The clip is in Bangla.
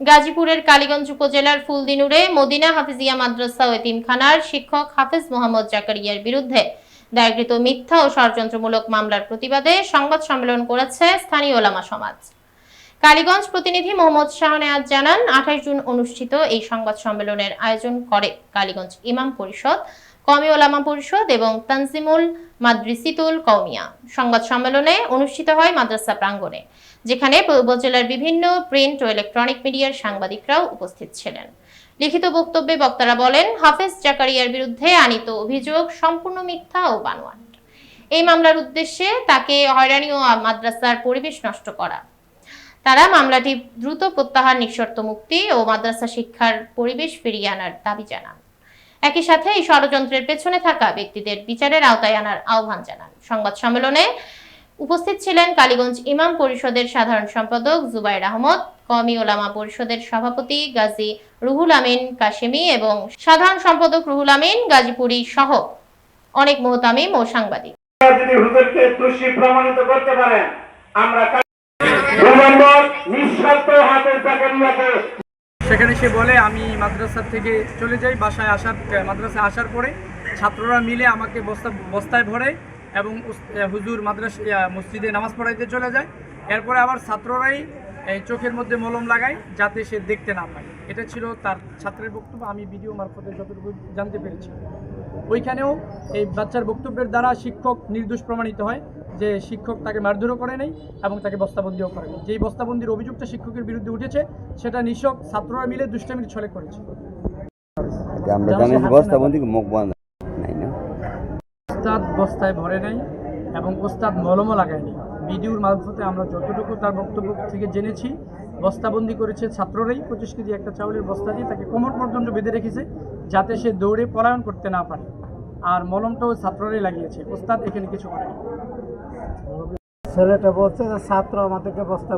গাজীপুরের কালীগঞ্জ উপজেলার ফুলদিনুরে মদিনা হাফিজিয়া মাদ্রাসা ও এতিমখানার শিক্ষক হাফিজ মোহাম্মদ জাকারিয়ার বিরুদ্ধে দায়েরকৃত মিথ্যা ও ষড়যন্ত্রমূলক মামলার প্রতিবাদে সংবাদ সম্মেলন করেছে স্থানীয় ওলামা সমাজ। কালীগঞ্জ প্রতিনিধি মোহাম্মদ শাহনেয়াজ জানান, আঠাশ জুন অনুষ্ঠিত এই সংবাদ সম্মেলনের আয়োজন করে কালীগঞ্জ ইমাম পরিষদ। কমি ওলামা পরিষদ এবং তানজিমুল মাদ্রিসিতুল কৌমিয়া সংবাদ সম্মেলনে অনুষ্ঠিত হয় মাদ্রাসা প্রাঙ্গণে, যেখানে উপজেলার বিভিন্ন প্রিন্ট ও ইলেকট্রনিক মিডিয়ার সাংবাদিকরাও উপস্থিত ছিলেন। লিখিত বক্তব্যে বক্তারা বলেন, হাফেজ জাকারিয়ার বিরুদ্ধে আনিত অভিযোগ সম্পূর্ণ মিথ্যা ও বানোয়াট। এই মামলার উদ্দেশ্যে তাকে হয়রানি ও মাদ্রাসার পরিবেশ নষ্ট করা। তারা মামলাটি দ্রুত প্রত্যাহার, নিঃশর্ত মুক্তি ও মাদ্রাসা শিক্ষার পরিবেশ ফিরিয়ে আনার দাবি জানান। একই সাথে এই ষড়যন্ত্রের পেছনে থাকা ব্যক্তিদের বিচারের আওতায় আনার আহ্বান জানান। সংবাদ সম্মেলনে উপস্থিত ছিলেন কালীগঞ্জ ইমাম পরিষদের সাধারণ সম্পাদক জুবাইর আহমদ কমি ওলামা পরিষদের সভাপতি গাজী রুহুল আমিন কাশেমি এবং সাধারণ সম্পাদক রুহুল আমিন গাজীপুরি সহ অনেক মোহতামিম ও সাংবাদিক। প্রমাণিত করতে পারেন, আমরা সেখানে সে বলে, আমি মাদ্রাসা থেকে চলে যাই, বাসায় আসার মাদ্রাসায় আসার পরে ছাত্ররা মিলে আমাকে বস্তা, বস্তায় ভরে এবং হুজুর মাদ্রাসা মসজিদে নামাজ পড়াইতে চলে যায়। এরপরে আবার ছাত্ররাই চোখের মধ্যে মলম লাগায় যাতে সে দেখতে না পায়। এটা ছিল তার ছাত্রের বক্তব্য। আমি ভিডিও মারফতে যতটুকু জানতে পেরেছি। ওইখানেও এই বাচ্চার বক্তব্যের দ্বারা শিক্ষক নির্দোষ প্রমাণিত হয়। যে শিক্ষক তাকে মারধরও করে নাই এবং তাকে বস্তাবন্দিও করে নাই। যেই বস্তাবন্দির অভিযোগটা শিক্ষকের বিরুদ্ধে উঠেছে সেটা নিঃশক ছাত্ররা মিলে দুষ্টামির ছলে করেছে। আমরা জানি বস্তাবন্দি মুখ বন্ধ ওস্তাদ বস্তায় ভরে নাই এবং ওস্তাদ মলমও লাগায়নি ভিডিওর মারফতে আমরা যতটুকু তার বক্তব্য থেকে জেনেছি বস্তাবন্দি করেছে ছাত্ররাই। পঁচিশ কেজি একটা চাউলের বস্তা দিয়ে তাকে কোমর পর্যন্ত বেঁধে রেখেছে যাতে সে দৌড়ে পলায়ন করতে না পারে। আর মলমটাও ছাত্ররাই লাগিয়েছে। ওস্তাদ এখানে কিছু করেনি। ছেলেটা বলছে যে ছাত্র আমাদেরকে বস্তা